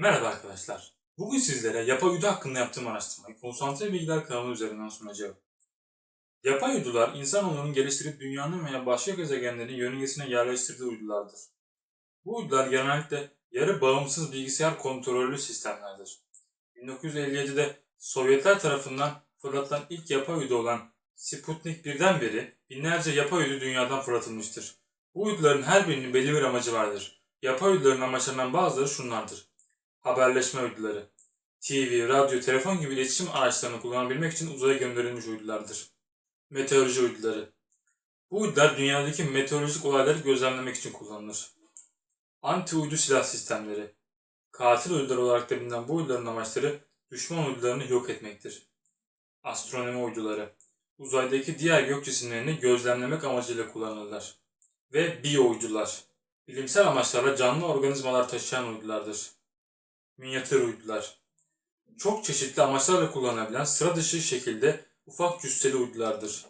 Merhaba arkadaşlar. Bugün sizlere yapay uydu hakkında yaptığım araştırmayı konsantre bilgiler kanalı üzerinden sunacağım. Yapay uydular, insanoğlunun geliştirip dünyanın veya başka gezegenlerin yörüngesine yerleştirdiği uydulardır. Bu uydular genellikle yarı bağımsız bilgisayar kontrollü sistemlerdir. 1957'de Sovyetler tarafından fırlatılan ilk yapay uydu olan Sputnik 1'den beri binlerce yapay uydu dünyadan fırlatılmıştır. Bu uyduların her birinin belli bir amacı vardır. Yapay uyduların amaçlarından bazıları şunlardır haberleşme uyduları. TV, radyo, telefon gibi iletişim araçlarını kullanabilmek için uzaya gönderilmiş uydulardır. Meteoroloji uyduları. Bu uydular dünyadaki meteorolojik olayları gözlemlemek için kullanılır. Anti uydu silah sistemleri. Katil uydular olarak da bilinen bu uyduların amaçları düşman uydularını yok etmektir. Astronomi uyduları. Uzaydaki diğer gök cisimlerini gözlemlemek amacıyla kullanılırlar. Ve biyo uydular. Bilimsel amaçlarla canlı organizmalar taşıyan uydulardır minyatür uydular. Çok çeşitli amaçlarla kullanılabilen sıra dışı şekilde ufak cüsseli uydulardır.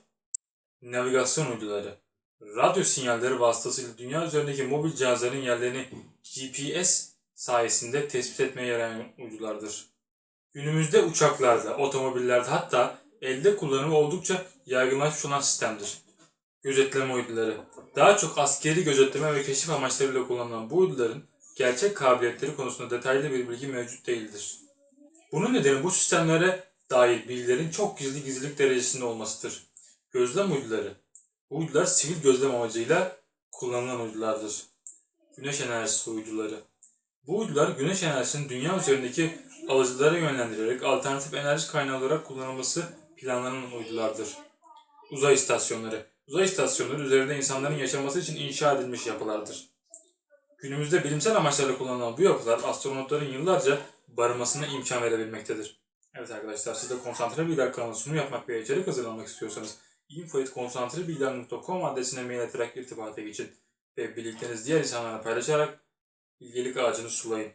Navigasyon uyduları. Radyo sinyalleri vasıtasıyla dünya üzerindeki mobil cihazların yerlerini GPS sayesinde tespit etmeye yarayan uydulardır. Günümüzde uçaklarda, otomobillerde hatta elde kullanımı oldukça yaygınlaşmış olan sistemdir. Gözetleme uyduları. Daha çok askeri gözetleme ve keşif amaçlarıyla kullanılan bu uyduların gerçek kabiliyetleri konusunda detaylı bir bilgi mevcut değildir. Bunun nedeni bu sistemlere dair bilgilerin çok gizli gizlilik derecesinde olmasıdır. Gözlem uyduları. Bu uydular sivil gözlem amacıyla kullanılan uydulardır. Güneş enerjisi uyduları. Bu uydular güneş enerjisini dünya üzerindeki alıcılara yönlendirerek alternatif enerji kaynağı olarak kullanılması planlanan uydulardır. Uzay istasyonları. Uzay istasyonları üzerinde insanların yaşaması için inşa edilmiş yapılardır. Günümüzde bilimsel amaçlarla kullanılan bu yapılar astronotların yıllarca barınmasına imkan verebilmektedir. Evet arkadaşlar siz de konsantre bilgiler kanalına sunum yapmak ve içerik hazırlamak istiyorsanız info.konsantrebilgiler.com adresine mail atarak irtibata geçin ve bildiklerinizi diğer insanlarla paylaşarak bilgelik ağacını sulayın.